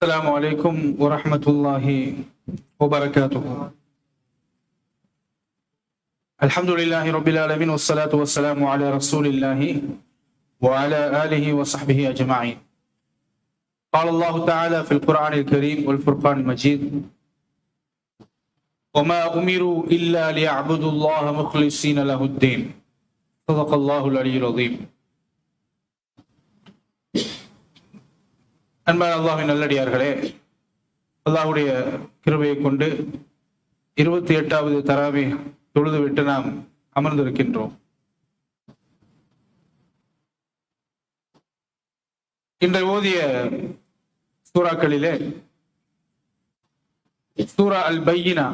السلام عليكم ورحمة الله وبركاته. الحمد لله رب العالمين والصلاة والسلام على رسول الله وعلى آله وصحبه أجمعين. قال الله تعالى في القرآن الكريم والفرقان المجيد وما أمروا إلا ليعبدوا الله مخلصين له الدين. صدق الله العلي العظيم. அன்பான அல்லாஹின் நல்லடியார்களே அல்லாஹுடைய கிருபையை கொண்டு இருபத்தி எட்டாவது தராவி தொழுதுவிட்டு நாம் அமர்ந்திருக்கின்றோம். இன்றை ஓதிய சூறாக்களிலே சூரா அல் பையினா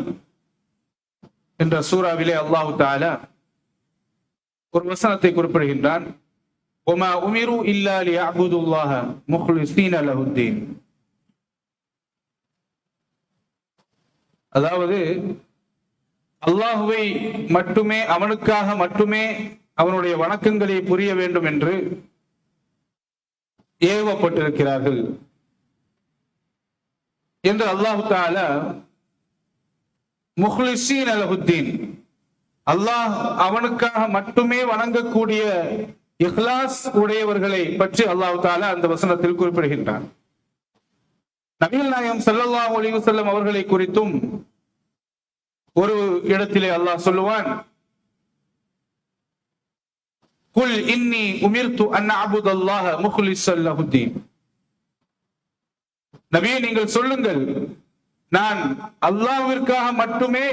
என்ற சூறாவிலே அல்லாஹு தாலா ஒரு வசனத்தை குறிப்பிடுகின்றான். وما أمروا إلا ليعبدوا الله مخلصين له الدين அதாவது அல்லாஹுவை மட்டுமே அவனுக்காக மட்டுமே அவனுடைய வணக்கங்களை புரிய வேண்டும் என்று ஏவப்பட்டிருக்கிறார்கள் என்று அல்லாஹு தாலா முஹ்லிசீன் அலஹுத்தீன் அல்லாஹ் அவனுக்காக மட்டுமே வணங்கக்கூடிய இஹ்லாஸ் உடையவர்களை பற்றி அல்லாஹு தாலா அந்த வசனத்தில் குறிப்பிடுகின்றான். நபிகள் நாயகம் ஸல்லல்லாஹு ஒளிவு செல்லும் அவர்களை குறித்தும் ஒரு இடத்திலே அல்லாஹ் சொல்லுவான் குல் இன்னி உமிர்து அன் அபுதல்லாஹ முஹ்லிஸல் லஹுத்தீன். நபியை நீங்கள் சொல்லுங்கள் நான் அல்லாவிற்காக மட்டுமே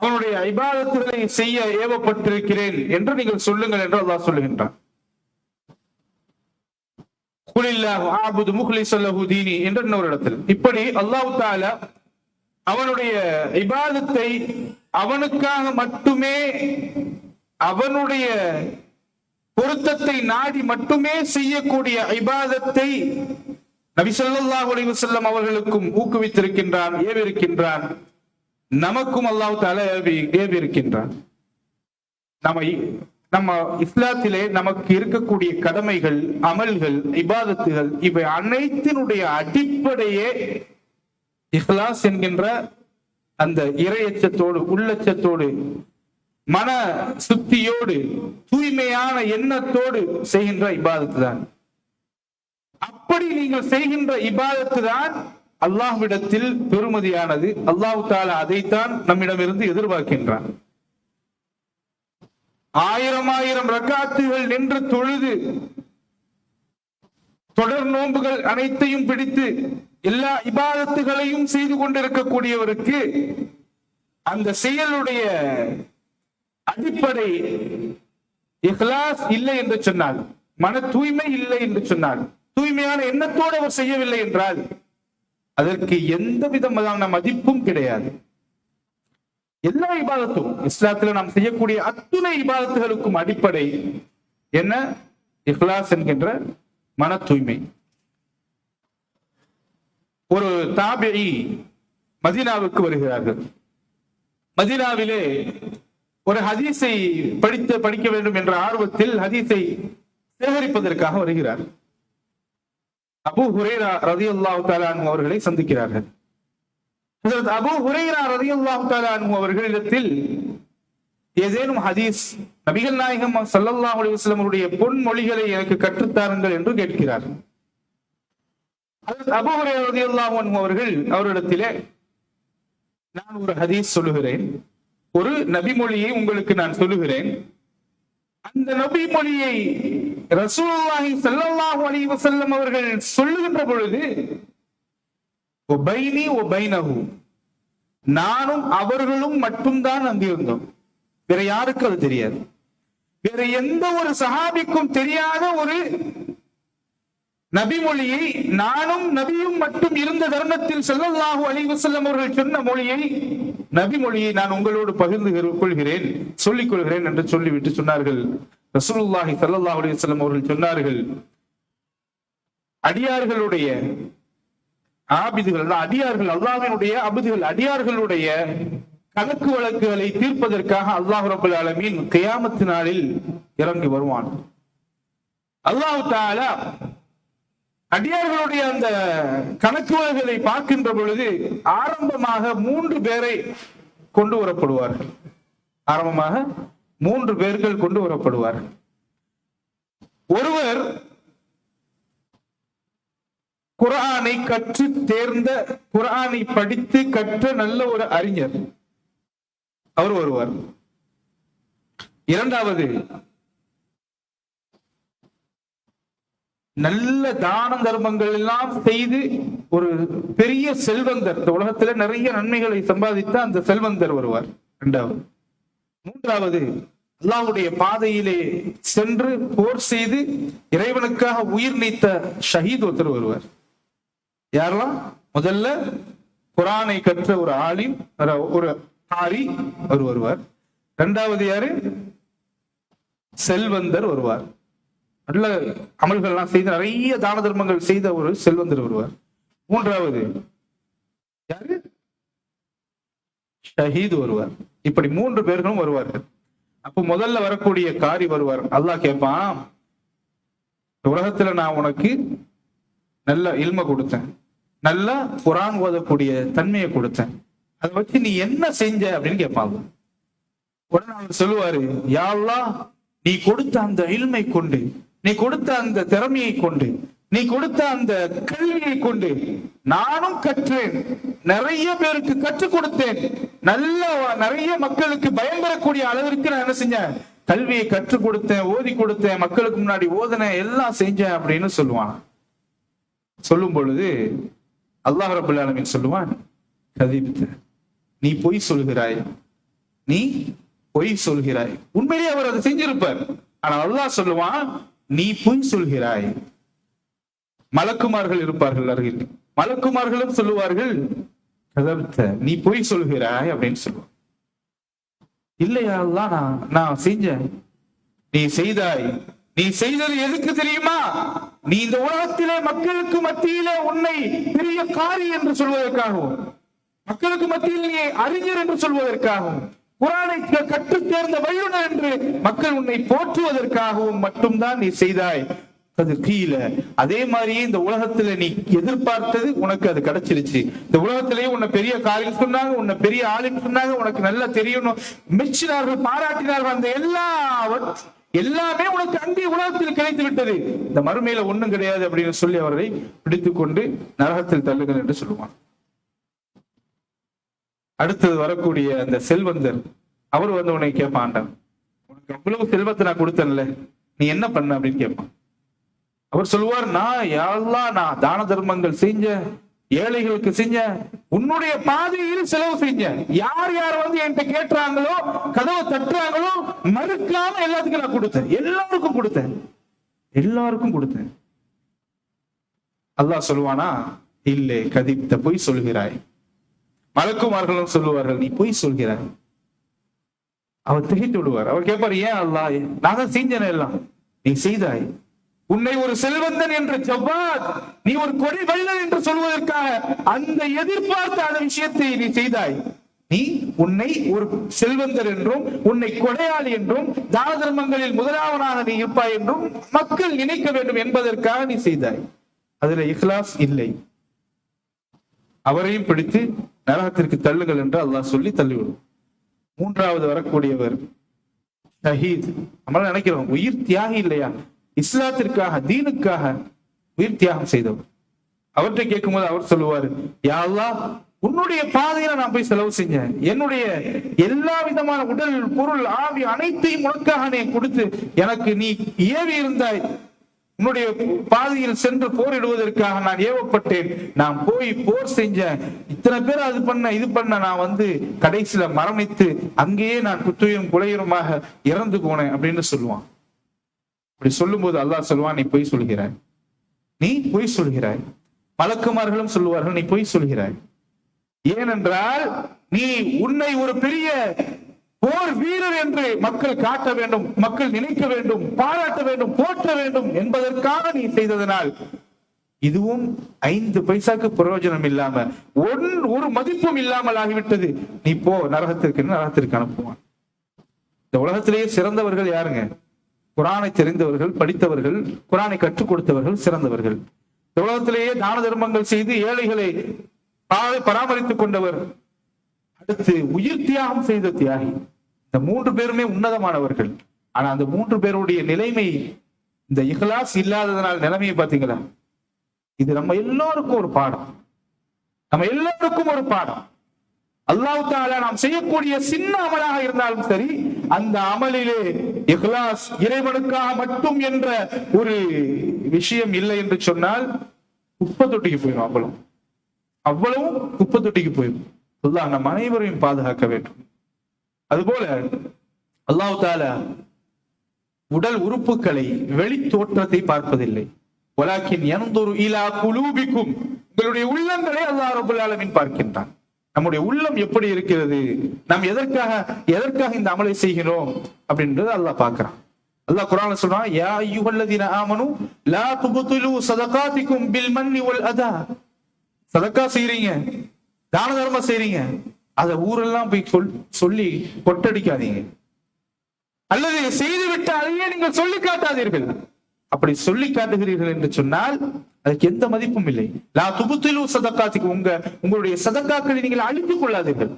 அவனுடைய ஐபாதத்துகளை செய்ய ஏவப்பட்டிருக்கிறேன் என்று நீங்கள் சொல்லுங்கள் என்று அல்லாஹ் சொல்லுகின்றான். என்ற இன்னொரு இடத்தில். இப்படி அல்லாஹு தாலா அவனுடைய இபாதத்தை அவனுக்காக மட்டுமே அவனுடைய பொருத்தத்தை நாடி மட்டுமே செய்யக்கூடிய இபாதத்தை நபி ஸல்லல்லாஹு அலைஹி அவர்களுக்கும் ஊக்குவித்திருக்கின்றான் ஏவிருக்கின்றான். நமக்கும் அல்லாஹ் தால ஏவி ஏவி இருக்கின்றான். நம்ம நம்ம இஸ்லாத்திலே நமக்கு இருக்கக்கூடிய கடமைகள் அமல்கள் இபாதத்துகள் இவை அனைத்தினுடைய அடிப்படையே இஹ்லாஸ் என்கின்ற அந்த இரையச்சத்தோடு உள்ளச்சத்தோடு மன சுத்தியோடு தூய்மையான எண்ணத்தோடு செய்கின்ற இபாதத்து தான் அப்படி நீங்கள் செய்கின்ற இபாதத்து தான் அல்லாஹ்விடத்தில் பெருமதியானது அல்லாஹு தாலா அதைத்தான் நம்மிடமிருந்து எதிர்பார்க்கின்றான். ஆயிரம் ஆயிரம் ரக்காத்துகள் நின்று தொழுது தொடர் நோன்புகள் அனைத்தையும் பிடித்து எல்லா இபாதத்துகளையும் செய்து கொண்டிருக்கக்கூடியவருக்கு அந்த செயலுடைய அடிப்படை இஹ்லாஸ் இல்லை என்று சொன்னால் மன தூய்மை இல்லை என்று சொன்னால் தூய்மையான எண்ணத்தோடு அவர் செய்யவில்லை என்றால் அதற்கு எந்த விதமான மதிப்பும் கிடையாது. எல்லா இபாதத்தும் இஸ்லாத்துல நாம் செய்யக்கூடிய அத்துணை இபாதத்துகளுக்கும் அடிப்படை என்ன? இஹ்லாஸ் என்கின்ற மன தூய்மை. ஒரு தாபியி மதீனாவுக்கு வருகிறார்கள். மதீனாவிலே ஒரு ஹதீஸை படித்து படிக்க வேண்டும் என்ற ஆர்வத்தில் ஹதீஸை சேகரிப்பதற்காக வருகிறார். அபு ஹுரேரா ரதி அல்லாஹு தாலானு அவர்களை சந்திக்கிறார்கள். அபு ஹுரேரா ரதி அல்லாஹு தாலானு அவர்களிடத்தில் ஏதேனும் ஹதீஸ் நபிகள் நாயகம் சல்லல்லாஹ் அலிவஸ்லமருடைய பொன்மொழிகளை எனக்கு கற்றுத்தாருங்கள் என்று கேட்கிறார். அபு ஹுரேரா ரதி அல்லாஹு அவர்கள் அவரிடத்திலே நான் ஒரு ஹதீஸ் சொல்லுகிறேன். ஒரு நபிமொழியை உங்களுக்கு நான் சொல்லுகிறேன். அந்த நபி மொழியை ரசூலுல்லாஹி ஸல்லல்லாஹு அலைஹி வஸல்லம் அவர்கள் சொல்லுகின்ற பொழுது உபைனி உபைனஹு. நானும் அவர்களும் மட்டும்தான் அங்கு இருந்தோம். வேற யாருக்கும் அது தெரியாது. வேற எந்த ஒரு சஹாபிக்கும் தெரியாத ஒரு நபி மொழியை நானும் நபியும் மட்டும் இருந்த தருணத்தில் செல்லல்லாஹு அலைஹி வஸல்லம் அவர்கள் சொன்ன மொழியை நபி மொழியை நான் உங்களோடு பகிர்ந்து கொள்கிறேன் சொல்லிக் கொள்கிறேன் என்று சொல்லிவிட்டு சொன்னார்கள். ரசூலுல்லாஹி ஸல்லல்லாஹு அலிவசல்லம் அவர்கள் சொன்னார்கள் அடியார்களுடைய ஆபிதுகள் அடியார்கள் அல்லாஹ்வினுடைய அபிதுகள் அடியார்களுடைய கணக்கு வழக்குகளை தீர்ப்பதற்காக அல்லாஹ் ரபுல் ஆலமீன் கியாமத்து நாளில் இறங்கி வருவான். அல்லாஹு தாலா அடியார்களுடைய அந்த கணக்கு வழக்குகளை பார்க்கின்ற பொழுது ஆரம்பமாக மூன்று பேரை கொண்டு வரப்படுவார்கள். ஆரம்பமாக மூன்று பேர்கள் கொண்டு வரப்படுவார்கள். ஒருவர் குரானை கற்று தேர்ந்த குரானை படித்து கற்ற நல்ல ஒரு அறிஞர். அவர் வருவார் இரண்டாவது நல்ல தான தர்மங்கள் எல்லாம் செய்து ஒரு பெரிய செல்வந்தர். இந்த உலகத்துல நிறைய நன்மைகளை சம்பாதித்த அந்த செல்வந்தர் வருவார் இரண்டாவது. மூன்றாவது அல்லாவுடைய பாதையிலே சென்று போர் செய்து இறைவனுக்காக உயிர் நீத்த ஷஹீத் ஒருத்தர் வருவார். யாரெல்லாம்? முதல்ல குரானை கற்ற ஒரு ஆலிம் ஒரு- ஆரி அவர் வருவார். இரண்டாவது யாரு? செல்வந்தர் வருவார். நல்ல அமல்கள்லாம் செய்து நிறைய தான தர்மங்கள் செய்த ஒரு செல்வந்தர் வருவார். மூன்றாவது யாரு? ஷஹீத் வருவார். இப்படி மூன்று பேர்களும் வருவார்கள் அப்போ முதல்ல வரக்கூடிய காரி வருவார். அல்லாஹ் கேட்பான் உலகத்துல நான் உனக்கு நல்ல இல்ம கொடுத்தேன். நல்ல குரான் ஓதக்கூடிய தன்மையை கொடுத்தேன். அதை வச்சு நீ என்ன செஞ்ச அப்படின்னு கேட்பாங்க உடனே அவர் சொல்லுவாரு யா நீ கொடுத்த அந்த இல்மை கொண்டு நீ கொடுத்த அந்த திறமையை கொண்டு நீ கொடுத்த அந்த கல்வியை கொண்டு நானும் கற்றேன். நிறைய பேருக்கு கற்றுக் கொடுத்தேன். நல்ல நிறைய மக்களுக்கு பயன்பெறக்கூடிய அளவிற்கு நான் என்ன செஞ்சேன்? கல்வியை கற்றுக் கொடுத்தேன் ஓதி கொடுத்தேன் மக்களுக்கு முன்னாடி ஓதனை எல்லாம் செஞ்சேன் அப்படின்னு சொல்லுவான். சொல்லும் பொழுது அல்லாஹ் ரபுல் சொல்லுவான் கதிப்த நீ பொய் சொல்கிறாய். நீ பொய் சொல்கிறாய். உண்மையிலேயே அவர் அதை செஞ்சிருப்பார். ஆனா அல்லாஹ் சொல்லுவான் நீ பொய் சொல்கிறாய். மலக்குமார்கள் இருப்பார்கள் அருகில். மலக்குமார்களும் சொல்லுவார்கள் கதப்த நீ பொய் சொல்கிறாய் அப்படின்னு சொல்லுவான். இல்லையா நான் நான் செஞ்சேன். நீ செய்தாய். நீ செய்தது எதுக்கு தெரியுமா? நீ இந்த உலகத்திலே மக்களுக்கு மத்தியிலே உன்னை பெரிய காரி என்று சொல்வதற்காகவும் மக்களுக்கு மத்தியில் நீ அறிஞர் என்று சொல்வதற்காகவும் குரானை கற்றுத் தேர்ந்த வல்லுநர் என்று மக்கள் உன்னை போற்றுவதற்காகவும் மட்டும்தான் நீ செய்தாய். அது கீழே. அதே மாதிரியே இந்த உலகத்துல நீ எதிர்பார்த்தது உனக்கு அது கிடைச்சிருச்சு. இந்த உலகத்திலேயே உன்னை பெரிய காரியம் சொன்னாங்க உன்னை பெரிய ஆளுன்னு சொன்னாங்க உனக்கு நல்லா தெரியணும் மெச்சினார்கள் பாராட்டினார்கள் அந்த எல்லா எல்லாமே உனக்கு அங்கே உலகத்தில் கிடைத்து விட்டது. இந்த மறுமையில ஒண்ணும் கிடையாது அப்படின்னு சொல்லி அவரை பிடித்துக்கொண்டு நரகத்தில் தள்ளுங்கள் என்று சொல்லுவான். அடுத்தது வரக்கூடிய அந்த செல்வந்தர் அவர் வந்து உன்னை கேட்பான் உனக்கு அவ்வளவு செல்வத்தை நான் கொடுத்தேன்ல நீ என்ன பண்ண? அப்படின்னு கேட்பான். அவர் சொல்லுவார் நான் யாரெல்லாம் நான் தான தர்மங்கள் செஞ்சேன் ஏழைகளுக்கு செஞ்ச உன்னுடைய பாதையில் செலவு செஞ்சேன் யார் யார் வந்து என்கிட்ட கேட்டுறாங்களோ கதவை தட்டுறாங்களோ மறுக்காம எல்லாத்துக்கும் நான் கொடுத்தேன். எல்லாருக்கும் கொடுத்தேன். எல்லாருக்கும் கொடுத்தேன். அல்லாஹ் சொல்லுவானா இல்லை கதிப்த பொய் சொல்கிறாய். மலக்குமார்களும் சொல்லுவார்கள் நீ பொய் சொல்கிறாய். அவர் திகைத்து விடுவார். அவர் கேட்பார் ஏன் அல்லாஹ் நான் தான் செஞ்சேன் எல்லாம். நீ செய்தாய். உன்னை ஒரு செல்வந்தன் என்று ஜவ்வாத் நீ ஒரு கொடி வள்ளல் என்று சொல்வதற்காக அந்த எதிர்பார்த்த அந்த விஷயத்தை நீ செய்தாய். நீ உன்னை ஒரு செல்வந்தர் என்றும் உன்னை கொடையாளி என்றும் தான தர்மங்களில் முதலாவனாக நீ இருப்பாய் என்றும் மக்கள் நினைக்க வேண்டும் என்பதற்காக நீ செய்தாய். அதுல இஹ்லாஸ் இல்லை. அவரையும் பிடித்து நரகத்திற்கு தள்ளுங்கள் என்று அல்லாஹ் சொல்லி தள்ளிவிடும். மூன்றாவது வரக்கூடியவர் ஷஹீத். நம்மளால நினைக்கிறோம் உயிர் தியாகி இல்லையா? இஸ்லாத்திற்காக தீனுக்காக உயிர் தியாகம் செய்தவர். அவர்கிட்ட கேட்கும்போது அவர் சொல்லுவாரு யா உன்னுடைய பாதையில நான் போய் செலவு செஞ்சேன். என்னுடைய எல்லா விதமான உடல் பொருள் ஆவி அனைத்தையும் உனக்காக நீ கொடுத்து எனக்கு நீ ஏவி இருந்தாய். உன்னுடைய பாதையில் சென்று போரிடுவதற்காக நான் ஏவப்பட்டேன். நான் போய் போர் செஞ்சேன். இத்தனை பேர் அது பண்ண இது பண்ண நான் வந்து கடைசியில மரணித்து அங்கேயே நான் குத்துயும் குலையுருமாக இறந்து போனேன். அப்படின்னு சொல்லுவான். அப்படி சொல்லும்போது அல்லாஹ் சொல்லுவான் நீ பொய் சொல்கிறாய். நீ பொய் சொல்கிறாய். பழக்குமார்களும் சொல்லுவார்கள் நீ பொய் சொல்கிறாய். ஏனென்றால் நீ உன்னை ஒரு பெரிய போர் வீரர் என்று மக்கள் காட்ட வேண்டும் மக்கள் நினைக்க வேண்டும் பாராட்ட வேண்டும் போற்ற வேண்டும் என்பதற்காக நீ செய்ததனால் இதுவும் ஐந்து பைசாக்கு பிரயோஜனம் இல்லாம ஒன் ஒரு மதிப்பும் இல்லாமல் ஆகிவிட்டது. நீ போ நரகத்திற்கு நரகத்திற்கு அனுப்புவான். இந்த உலகத்திலேயே சிறந்தவர்கள் யாருங்க? குரானை தெரிந்தவர்கள் படித்தவர்கள் குரானை கற்றுக் கொடுத்தவர்கள் சிறந்தவர்கள். உலகத்திலேயே தான தர்மங்கள் செய்து ஏழைகளை பா- பராமரித்துக் கொண்டவர். அடுத்து உயிர் தியாகம் செய்த தியாகி. இந்த மூன்று பேருமே உன்னதமானவர்கள். ஆனா அந்த மூன்று பேருடைய நிலைமை இந்த இஹ்லாஸ் இல்லாததனால் நிலைமையை பாத்தீங்களா இது நம்ம எல்லோருக்கும் ஒரு பாடம். நம்ம எல்லோருக்கும் ஒரு பாடம். அல்லாஹ் தாலா நாம் செய்யக்கூடிய சின்ன அமலாக இருந்தாலும் சரி அந்த அமலிலே இஹ்லாஸ் இறைவனுக்காக மட்டும் என்ற ஒரு விஷயம் இல்லை என்று சொன்னால் குப்பை தொட்டிக்கு போயிடும் அவ்வளவு. அவ்வளவும் குப்பை தொட்டிக்கு போயிடும் அல்லாஹ் நம் அனைவரையும் பாதுகாக்க வேண்டும். அதுபோல அல்லாஹ் தாலா உடல் உறுப்புகளை வெளி தோற்றத்தை பார்ப்பதில்லை. உலாக்கின் எனந்தொரு இலா குலூபிக்கும் உங்களுடைய உள்ளங்களை அல்லாஹ் ரபுல் பார்க்கின்றான். நம்முடைய உள்ளம் எப்படி இருக்கிறது? நாம் எதற்காக எதற்காக இந்த அமலை செய்கிறோம்? அப்படின்றது அல்லாஹ் பார்க்கிறான். அல்லாஹ் குரான் சொல்றான் யா அய்யுஹல்லதீன ஆமனு லா துபுதுலு சதகாதிக்கும் பில் மன்னி வல் அதா. சதக்கா செய்றீங்க தான தர்மம் செய்றீங்க. அதை ஊரெல்லாம் போய் சொல் சொல்லி கொட்டடிக்காதீங்க. அல்லது செய்துவிட்டு அதையே நீங்கள் சொல்லி காட்டாதீர்கள். அப்படி சொல்லி காட்டுகிறீர்கள் என்று சொன்னால் அதுக்கு எந்த மதிப்பும் இல்லை. லா துபுத்திலு சதக்காத்துக்கு உங்க உங்களுடைய சதக்காக்களை நீங்கள் அழித்துக் கொள்ளாதீர்கள்.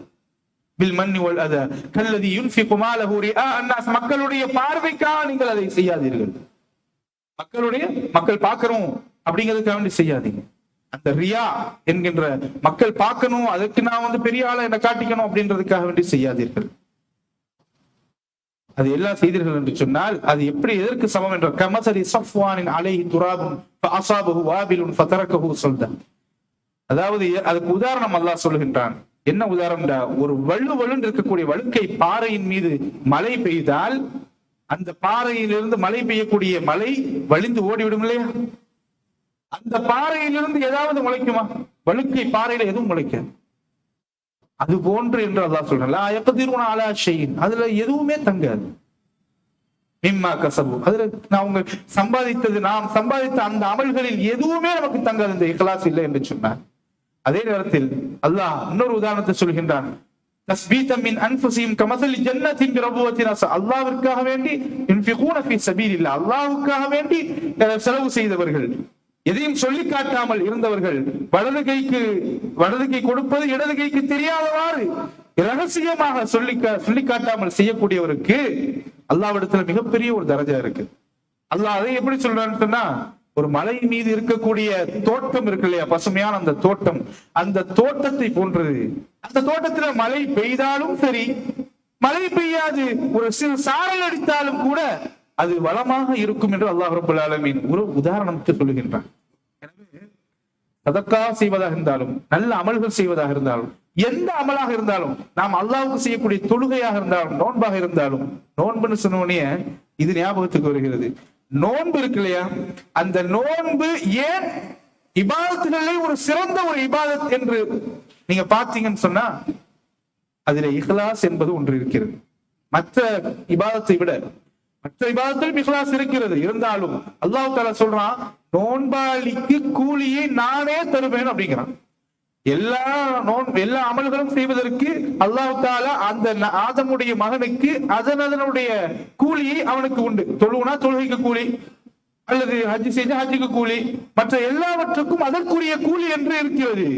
பில் மன்னி வல் அத கல்லதி யுன்ஃபி குமாலகூரி மக்களுடைய பார்வைக்காக நீங்கள் அதை செய்யாதீர்கள். மக்களுடைய மக்கள் பார்க்கணும் அப்படிங்கிறதுக்காக வேண்டி செய்யாதீங்க. அந்த ரியா என்கின்ற மக்கள் பார்க்கணும் அதுக்கு நான் வந்து பெரிய ஆளை என்ன காட்டிக்கணும் அப்படின்றதுக்காக வேண்டி செய்யாதீர்கள். அது எல்லாம் செய்தீர்கள் என்று சொன்னால் அது எப்படி எதற்கு சமம் என்ற கமசரி சஃப்வானின் அலைஹி துராபும் அசாபகு வாபிலுன் ஃபதரக்கஹு சொல்தான். அதாவது அதுக்கு உதாரணம் அல்லாஹ் சொல்லுகின்றான். என்ன உதாரணம்டா ஒரு வலு வலுன்னு இருக்கக்கூடிய வழுக்கை பாறையின் மீது மழை பெய்தால் அந்த பாறையிலிருந்து மழை பெய்யக்கூடிய மழை வழிந்து ஓடிவிடும் இல்லையா? அந்த பாறையிலிருந்து ஏதாவது முளைக்குமா? வழுக்கை பாறையில எதுவும் முளைக்காது. அது போன்று என்று அல்லாஹ் சொல்றான். எப்பதிர்வன ஆலா ஷெயின். அதுல எதுவுமே தங்காது. மிம்மா கசபு. அதுல நான் உங்க சம்பாதித்தது நாம் சம்பாதித்த அந்த அமல்களில் எதுவுமே நமக்கு தங்காது. இந்த இஹ்லாஸ் இல்லை என்று சொன்னார். அதே நேரத்தில் அல்லாஹ் இன்னொரு உதாரணத்தை சொல்கின்றான். அல்லாவிற்காக வேண்டி யுன்ஃபிகூன வேண்டி செலவு செய்தவர்கள். எதையும் சொல்லி காட்டாமல் இருந்தவர்கள் வலது கைக்கு வலது கை கொடுப்பது இடது கைக்கு தெரியாதவாறு ரகசியமாக சொல்லி சொல்லி காட்டாமல் செய்யக்கூடியவருக்கு அல்லாவிடத்துல மிகப்பெரிய ஒரு தரஜா இருக்கு. அல்லாஹ் அதை எப்படி சொல்றான்னு சொன்னா ஒரு மலை மீது இருக்கக்கூடிய தோட்டம் இருக்கு இல்லையா? பசுமையான அந்த தோட்டம். அந்த தோட்டத்தை போன்றது. அந்த தோட்டத்துல மழை பெய்தாலும் சரி மழை பெய்யாது. ஒரு சிறு சாரல் அடித்தாலும் கூட அது வளமாக இருக்கும் என்று அல்லாஹ் ரபுல் ஆலமின் ஒரு உதாரணத்தை சொல்லுகின்றான். சதக்கா செய்வதாக இருந்தாலும் நல்ல அமல்கள் செய்வதாக இருந்தாலும் எந்த அமலாக இருந்தாலும் நாம் அல்லாவுக்கு செய்யக்கூடிய தொழுகையாக இருந்தாலும் நோன்பாக இருந்தாலும் நோன்புன்னு சொன்ன உடனே இது ஞாபகத்துக்கு வருகிறது. நோன்பு இருக்கு இல்லையா? அந்த நோன்பு ஏன் இபாதத்துகளே ஒரு சிறந்த ஒரு இபாதத் என்று நீங்க பார்த்தீங்கன்னு சொன்னா அதுல இஹ்லாஸ் என்பது ஒன்று இருக்கிறது. மற்ற இபாதத்தை விட மற்ற இபாதத்தில் இஹ்லாஸ் இருக்கிறது. இருந்தாலும் அல்லாஹ் தாலா சொல்றான் நோன்பாளிக்கு கூலியை நானே தருவேன் அப்படிங்கிறான். எல்லா நோன் எல்லா அமல்களும் செய்வதற்கு அல்லாஹ் தாலா அந்த ஆதமுடைய மகனுக்கு அதன் அதனுடைய கூலியை அவனுக்கு உண்டு. தொழுவுனா தொழுகைக்கு கூலி அல்லது ஹஜ் செஞ்சா ஹஜ்ஜுக்கு கூலி மற்ற எல்லாவற்றுக்கும் அதற்குரிய கூலி என்று இருக்கிறது.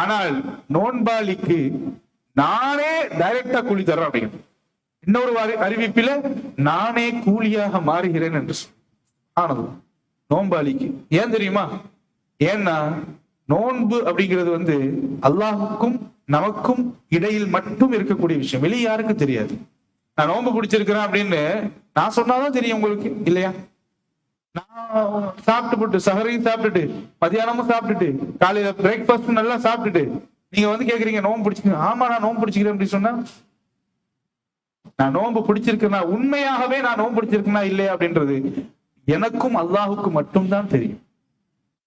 ஆனால் நோன்பாளிக்கு நானே டைரக்டா கூலி தர்றேன் அப்படின்னு இன்னொரு அறிவிப்பில நானே கூலியாக மாறுகிறேன் என்று ஆனது நோன்பாளிக்கு ஏன் தெரியுமா? ஏன்னா நோன்பு அப்படிங்கிறது வந்து அல்லாஹுக்கும் நமக்கும் இடையில் மட்டும் இருக்கக்கூடிய விஷயம். வெளியே யாருக்கும் தெரியாது. நான் நோன்பு பிடிச்சிருக்கிறேன் அப்படின்னு நான் சொன்னாதான் தெரியும் உங்களுக்கு இல்லையா? நான் சாப்பிட்டு போட்டு சஹரையும் சாப்பிட்டுட்டு மதியானமும் சாப்பிட்டுட்டு காலையில பிரேக்ஃபாஸ்ட் நல்லா சாப்பிட்டுட்டு நீங்க வந்து கேக்குறீங்க நோன்பு பிடிச்சிக்க ஆமா நான் நோன்பு பிடிச்சிக்கிறேன் அப்படின்னு சொன்னா நான் நோன்பு பிடிச்சிருக்கேனா? உண்மையாகவே நான் நோன்பு பிடிச்சிருக்கேனா இல்லையா அப்படின்றது எனக்கும் அல்லாஹுக்கும் மட்டும்தான் தெரியும்.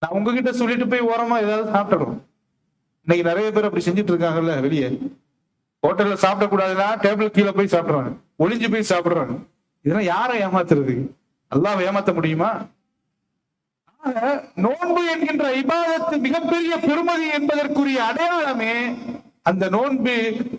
நான் உங்ககிட்ட சொல்லிட்டு போய் ஓரமா ஏதாவது சாப்பிட்டுறோம். இன்னைக்கு நிறைய பேர் அப்படி செஞ்சுட்டு இருக்காங்கல்ல வெளியே. ஹோட்டல்ல சாப்பிடக்கூடாதுன்னா டேபிள் கீழே போய் சாப்பிடுறாங்க. ஒளிஞ்சு போய் சாப்பிடுறாங்க. இதெல்லாம் யாரை ஏமாத்துறது? அல்லாஹ் ஏமாத்த முடியுமா? நோன்பு என்கின்ற இபாதத்து மிகப்பெரிய பெருமதி என்பதற்குரிய அடையாளமே அந்த நோன்பு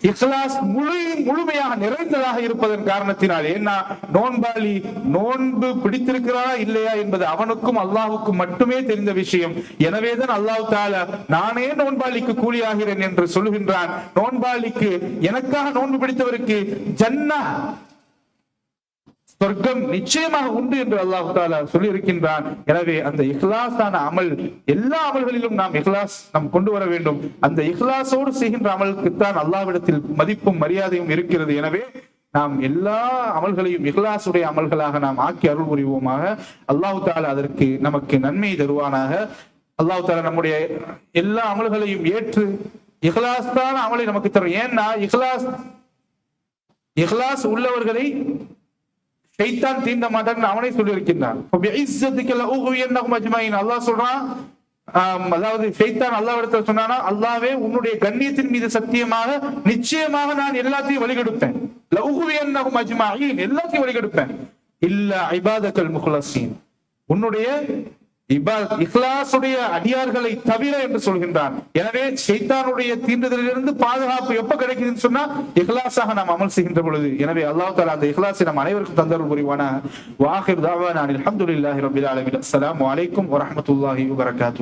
இஹ்லாஸ் முழு முழுமையாக நிறைந்ததாக இருப்பதன் காரணத்தினால் ஏன்னா நோன்பாளி நோன்பு பிடித்திருக்கிறாரா இல்லையா என்பது அவனுக்கும் அல்லாஹுக்கும் மட்டுமே தெரிந்த விஷயம். எனவேதான் அல்லாஹ் தால நானே நோன்பாளிக்கு கூலியாகிறேன் என்று சொல்லுகின்றான். நோன்பாளிக்கு எனக்காக நோன்பு பிடித்தவருக்கு ஜன்னா சொர்க்கம் நிச்சயமாக உண்டு என்று அல்லாஹு தாலா சொல்லி இருக்கின்றான் எனவே அந்த இஹ்லாஸான அமல் எல்லா அமல்களிலும் நாம் இஹ்லாஸ் நாம் கொண்டு வர வேண்டும். அந்த இஹ்லாஸோடு செய்கின்ற அமலுக்குத்தான் அல்லாவிடத்தில் மதிப்பும் மரியாதையும் இருக்கிறது. எனவே நாம் எல்லா அமல்களையும் இஹ்லாசுடைய அமல்களாக நாம் ஆக்கி அருள் புரிவோமாக. அல்லாஹு தாலா அதற்கு நமக்கு நன்மை தருவானாக. அல்லாஹு தாலா நம்முடைய எல்லா அமல்களையும் ஏற்று இஹ்லாஸ் தான் அமலை நமக்கு தரும். ஏன்னா இஹ்லாஸ் இஹ்லாஸ் உள்ளவர்களை ஷைத்தான் தீண்ட மாட்டான் அவனே சொல்லியிருக்கின்றான். அல்லாஹ் சொல்றான் அதாவது ஷைத்தான் அல்லாஹ் இடத்துல சொன்னானா அல்லாவே உன்னுடைய கண்ணியத்தின் மீது சத்தியமாக நிச்சயமாக நான் எல்லாத்தையும் வழிகெடுப்பேன். லௌகுவியன்னஹும் அஜ்மாயின். எல்லாத்தையும் வழிகெடுப்பேன். இல்ல ஐபாதக்கல் முஹ்லசீன் உன்னுடைய இஹ்லாசுடைய அடியார்களை தவிர என்று சொல்கின்றான். எனவே சைத்தானுடைய தீண்டுதலிலிருந்து பாதுகாப்பு எப்ப கிடைக்குதுன்னு சொன்னா இஹ்லாஸாக நாம் அமல் செய்கின்ற பொழுது. எனவே அல்லாஹ் தாலா அந்த இஹ்லாஸை நம் அனைவருக்கும் தந்தருள் புரிவான வாஹிர் தாவா நான் அலமதுல்லாஹி ரபில் அலமின் அஸ்லாம் வலைக்கும் வரமத்துல்லாஹி வரகாத்து